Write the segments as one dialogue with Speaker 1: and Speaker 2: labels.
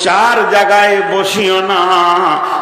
Speaker 1: চার জায়গায় বসিও না।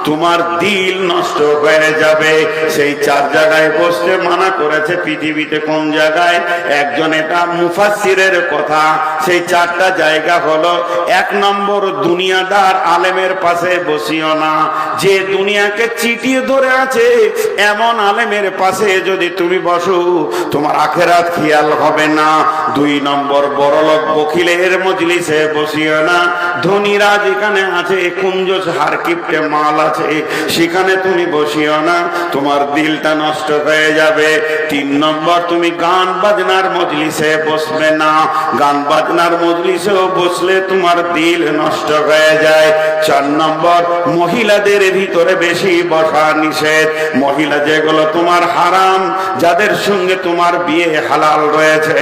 Speaker 1: তোমার দিল নষ্ট হয়ে যাবে। সেই চার জায়গায় বসতে মানা করেছে পৃথিবীতে কোন জায়গায়? একজন এটা মুফাসিরের কথা। সেই চারটা জায়গা হলো এক নম্বর দুনিয়াদার আলেমের পাশে বসিও না। যে দুনিয়াকে চিটিয়ে ধরে আছে, এমন আলেমের পাশে যদি তুমি বসো, তোমার আখেরাত খেয়াল হবে না। দুই নম্বর বড়লোক বকিলের মজলিসে বসিও না। ধনীরা যেখানে আছে কুঞ্জ হারকিপটে মাল আছে। সেখানে তুমি বসিও না, তোমার দিলটা নষ্ট হয়ে যাবে। তিন নম্বর, তুমি গান বাজনার মজলিসে বসবে না। গান বাজনার মজলিসেও বসলে তোমার দিল নষ্ট হয়ে যায়। চার নম্বর, মহিলাদের ভিতরে বেশি বসা নিষেধ। মহিলা যেগুলো তোমার হারাম, যাদের সঙ্গে তোমার বিয়ে হালাল রয়েছে,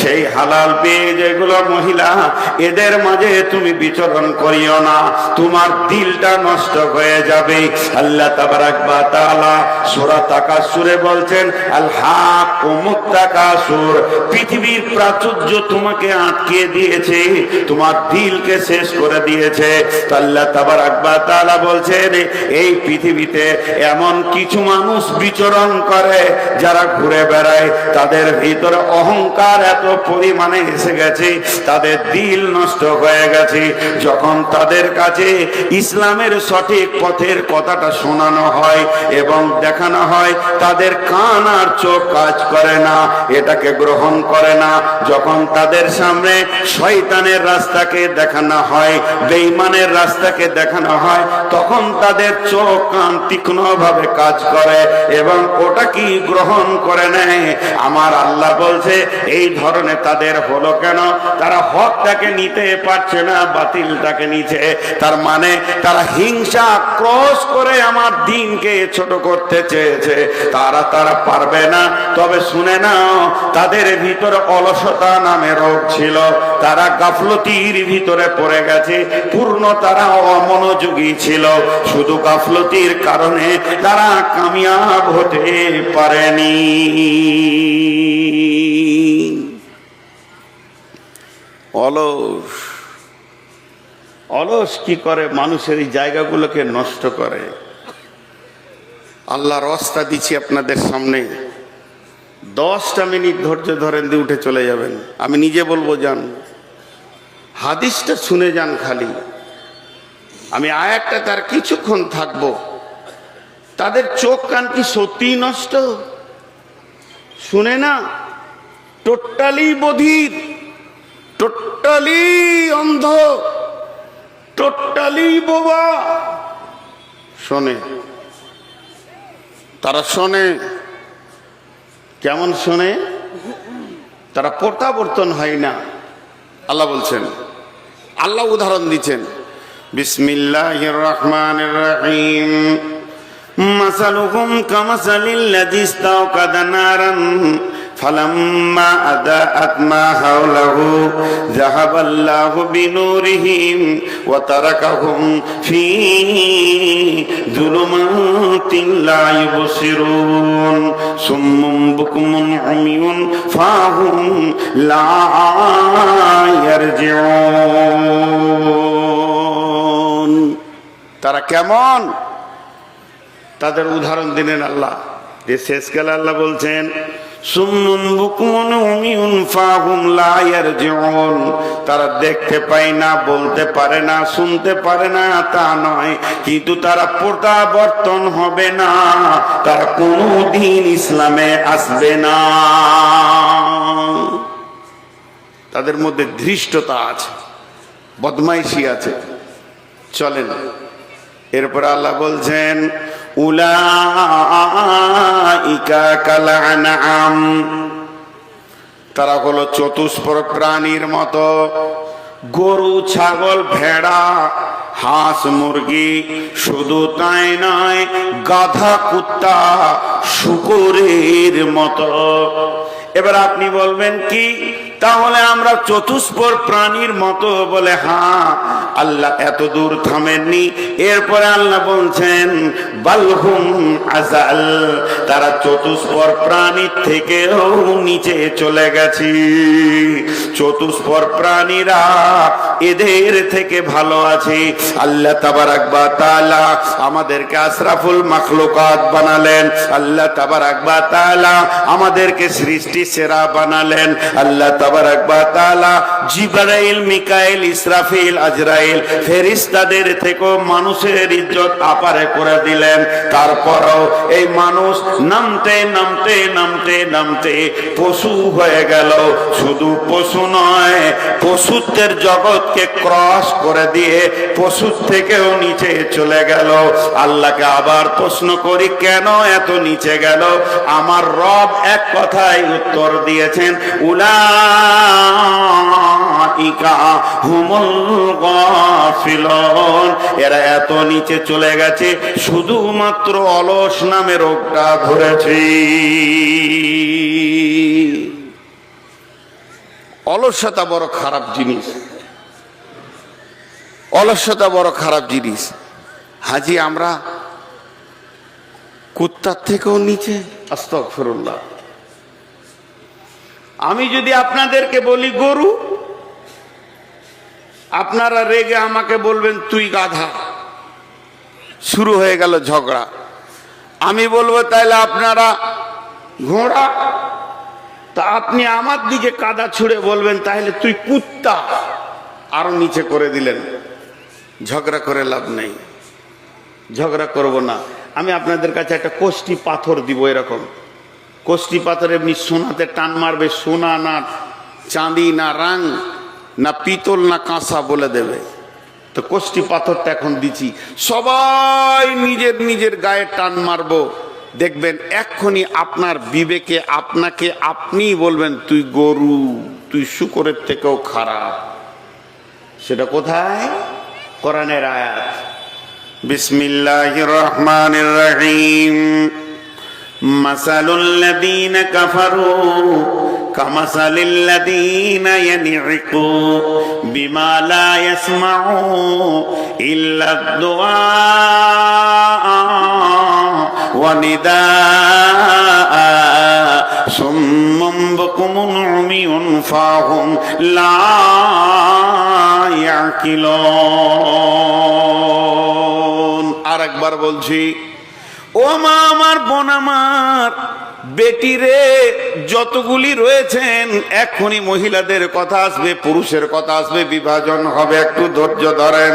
Speaker 1: সেই হালাল বিয়ে যেগুলো মহিলা, এদের মাঝে তুমি বিচরণ করিও না। তোমার দিলটা নষ্ট হয়ে যাবে। আল্লাহ তাবারাক বা তাআলা সূরা তাকাসুরে বলছেন আল হাক ও পৃথিবীর প্রাচুর্য তোমাকে আটকে দিয়েছে, তোমার দিলকে শেষ করে দিয়েছে। আল্লাহ তাবারাক বা তাআলা বলছেন, এই পৃথিবীতে এমন কিছু মানুষ বিচরণ করে যারা ঘুরে বেড়ায়। তাদের ভিতরে অহংকার এত পরিমাণে এসে গেছে, তাদের দিল নষ্ট হয়ে গেছে। যখন তাদের কাছে ইসলামের সঠিক পথের কথাটা শোনানো হয় এবং দেখানো হয়, তাদের কান আর চোখ কাজ করে না, এটাকে গ্রহণ করে না। যখন তাদের সামনে শয়তানের রাস্তাকে দেখানো হয়, বেঈমানের রাস্তাকে দেখানো হয়, তখন তাদের চোখ, কান তীক্ষ্ণ ভাবে কাজ করে এবং ওটা কি গ্রহণ করে নেয়? আমার আল্লাহ বলছে, এই ধরনের তাদের হলো কেন? তারা হকটাকে নিতে পারছে না, বাতিলটাকে নিচে তার মানে তারা হিংসা ক্রস করে আমার দিনকে ছোট করতে চেয়েছে। তারা তারা পারবে না। তবে শুনে নাও, তাদের ভিতরে অলসতা নামে রোগ ছিল। তারা গাফলতির ভিতরে পড়ে গেছে। পূর্ণ তারা অমনোযোগী ছিল। শুধু গাফলতির কারণে তারা কামিয়াব হতে পারেনি। অলস। অলস কি করে? মানুষের এই জায়গাগুলোকে নষ্ট করে। আল্লাহর রস্তা দিচ্ছি আপনাদের সামনে। দশটা মিনিট ধৈর্য ধরেন দিয়ে উঠে চলে যাবেন। আমি নিজে বলব, যান। হাদিসটা শুনে যান খালি। আমি আয়াতটা তার কিছুক্ষণ থাকব। তাদের চোখ কান কি সত্যি নষ্ট? শুনে না? টোটালি বধির। টোটালি অন্ধ। টোটালি বোবা শোনে। তারা শোনে। কেমন শোনে? তারা প্রত্যাবর্তন হয় না। আল্লাহ বলছেন, আল্লাহ উদাহরণ দিচ্ছেন। বিসমিল্লাহ রহমান রহিম মাসালুকুম কামাসালিল্লাযী ইস্তাওকাদা নারান। فلما أضاءت ما حوله ذهب الله بنورهم وتركهم في ظلمات لا يبصرون صم بكم عمي فهم لا يرجعون তারা কেমন তাদের উদাহরণ দিলেন আল্লাহ যে শেষকালে আল্লাহ বলছেন তারা দেখতে পায় না, বলতে পারে না, শুনতে পারে না, তা নয়। কিন্তু তারা প্রত্যাবর্তন হবে না। তারা কোনোদিন ইসলামে আসবে না। তাদের মধ্যে ধৃষ্টতা আছে, বদমাইশি আছে। চলেন, এরপর আল্লাহ বলছেন তারা হলো চতুষ্পর প্রাণীর মতো। গরু, ছাগল, ভেড়া, হাঁস, মুরগি, শুধু তাই নয়, গাধা, কুত্তা, শুকুরের মতো। এবার আপনি বলবেন কি? তাহলে আমরা চতুষ্পর প্রাণীর মতো বলে হ্যাঁ আল্লাহ এত দূর থামেননি। এরপরে আল্লাহ বলছেন বালহুম আজাল, তারা চতুষ্পর প্রাণীর থেকেও নিচে চলে গেছি। চতুষ্পর প্রাণীরা এদের থেকে ভালো আছে। আল্লাহ তাবারাক বা তাআলা আমাদেরকে আশরাফুল মাখলুকাত বানালেন। আল্লাহ তাবারাক বা তাআলা আমাদেরকে সৃষ্টি সেরা বানালেন। আল্লাহ তাবারাক বা তাআলা জিবরাইল, মিকাইল, ইসরাফিল, আজরাইল ফেরেশতাদের থেকেও মানুষের ইজ্জত আপারে করে দিলেন। তারপরও এই মানুষ নামতে নামতে নামতে নামতে পশু হয়ে গেল। শুধু পশু নয়, পশুত্বের জগৎকে ক্রস করে দিয়ে পশুর থেকেও নিচে চলে গেল। আল্লাহকে আবার প্রশ্ন করি, কেন এত নিচে গেল? আমার রব এক কথায় উত্তর দিয়েছেন, উলা এরা এত নিচে চলে গেছে, শুধুমাত্র অলস নামে রোগটা ধরেছে। অলসতা বড় খারাপ জিনিস। অলসতা বড় খারাপ জিনিস। হাজি, আমরা কুত্তার থেকেও নিচে। আস্তফরুল্লাহ আমি যদি আপনাদেরকে বলি গরু, আপনারা রেগে আমাকে বলবেন, তুই গাধা। শুরু হয়ে গেল ঝগড়া। আমি বলব তাহলে আপনারা ঘোড়া, তা আপনি আমার দিকে কাদা ছুড়ে বলবেন তাহলে তুই কুত্তা। আরও নিচে করে দিলেন। ঝগড়া করে লাভ নেই। ঝগড়া করব না। আমি আপনাদের কাছে একটা কোষ্টি পাথর দিব এরকম। কোষ্টি পাথর এমনি সোনাতে টান মারবে, সোনা না চাঁদি না রাং, না পিতল না কাঁসা বলে দেবে। তো কোষ্টি পাথরটা এখন দিচ্ছি। সবাই নিজের নিজের গায়ে টান মারবো। দেখবেন এক্ষুনি আপনার বিবেকে, আপনাকে আপনি বলবেন, তুই গরু, তুই শুকরের থেকেও খারাপ। সেটা কোথায়? কোরআনের আয়াত। বিসমিল্লাহ রহমান রহিম। مثل الذين كفروا كمثل الذين ينعقوا بما لا يسمعوا إلا الدعاء ونداء صم بكم عمي فهم لا يعقلون আরেকবার বলছি ও মা আমার বোন আমার। বেটিরে যতগুলি রয়েছেন, এখনই মহিলাদের কথা আসবে, পুরুষের কথা আসবে, বিভাজন হবে, একটু ধৈর্য ধরেন।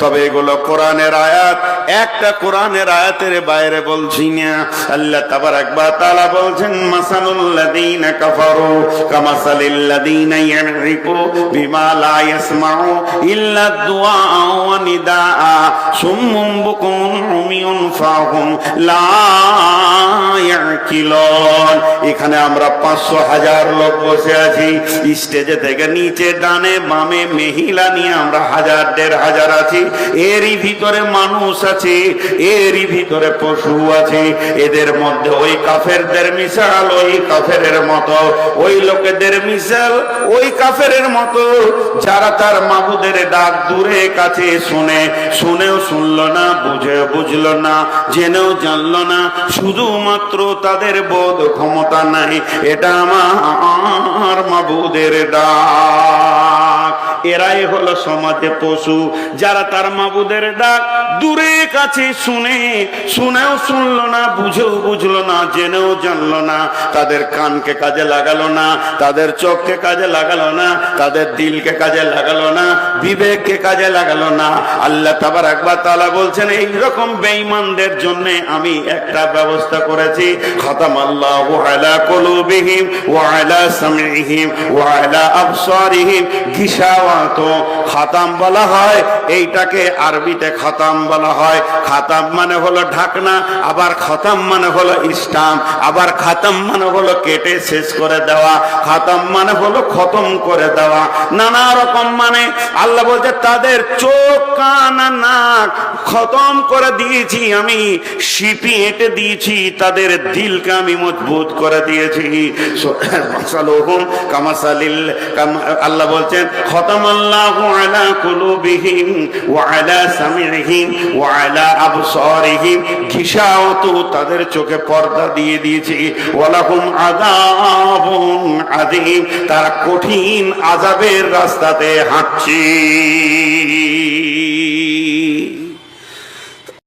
Speaker 1: তবে এগুলো কোরআনের আয়াত, একটা কোরআনের আয়াতের বাইরে বলছি না। আল্লাহ তাবার একবার তালা বলছেন মাসানুল্লাদিনা কাফারু কামাসালিল্লাদিনা ইয়ানরিকু বিমা লা ইয়াসমাউ ইল্লা দুআ ওয়া নিদাআ সুম্মুম বুকুম উমিয়ুন ফাহুম লা ইয়াকিলুন এখানে আমরা পাঁচশো হাজার লোক বসে আছি। স্টেজে থেকে নিচে ডানে বামে মহিলা নিয়ে আমরা হাজার, দেড় হাজার আছি। এরই ভিতরে মানুষ আছে, এরই ভিতরে পশু আছে। এদের মধ্যে ওই কাফেরদের মিশাল, ওই কাফেরের মতো। ওই লোকেদের মিশাল, ওই কাফেরের মতো। যারা তার মাবুদের ডাক দূরে কাছে শুনে, শুনেও শুনলো না বুঝে বুঝলো না, জেনেও জানলো না। শুধুমাত্র তাদের বোধ ক্ষমতা নাই এটা আমার মাবুদের ডাক। এরাই হলো সমাজে পশু। যারা তার মাবুদের ডাক দূরে কাছে শুনে, শুনেও শুনলো না, বুঝেও বুঝলো না, জেনেও জানলো না। তাদের কানকে কাজে লাগালো না, তাদের চোখকে কাজে লাগালো না, তাদের দিলকে কাজে লাগালো না, বিবেককে কাজে লাগালো না। আল্লাহ তাবার একবার তালা বলছেন এই রকম বেঈমানদের জন্য আমি একটা ব্যবস্থা করেছি। খতাম আল্লাহ আলা কুলুবিহিম ওয়া আলা সামইহিম ওয়া আলা আবসারিহিম। গিশাওয়াত খাতাম বলা হয়, এইটাকে আরবিতে খাতাম বলা হয়। খাতাম মানে হলো ঢাকনা, আবার মানে হলো আবার খাতাম মানে হলো কেটে শেষ করে দেওয়া, খাতাম মানে হলো খতম করে দেওয়া। নানা রকম মানে আল্লাহ বলছে, তাদের চোখ, কান নাক খতম করে দিয়েছি আমি, শিপি এঁটে দিয়েছি, তাদের দিলকে আমি মজবুত করে দিয়েছি। আল্লাহ বলছেন, খতম আলা কুলুবিহিম ওয়া আলা সামিহিম ওয়া আলা আবসারিহিম ঘিসাওয়াত তাদের চোখে পর্দা দিয়ে দিয়েছে। ওয়ালাহুম আযাবুন আযীম, তারা কঠিন আযাবের রাস্তাতে হাঁটছে।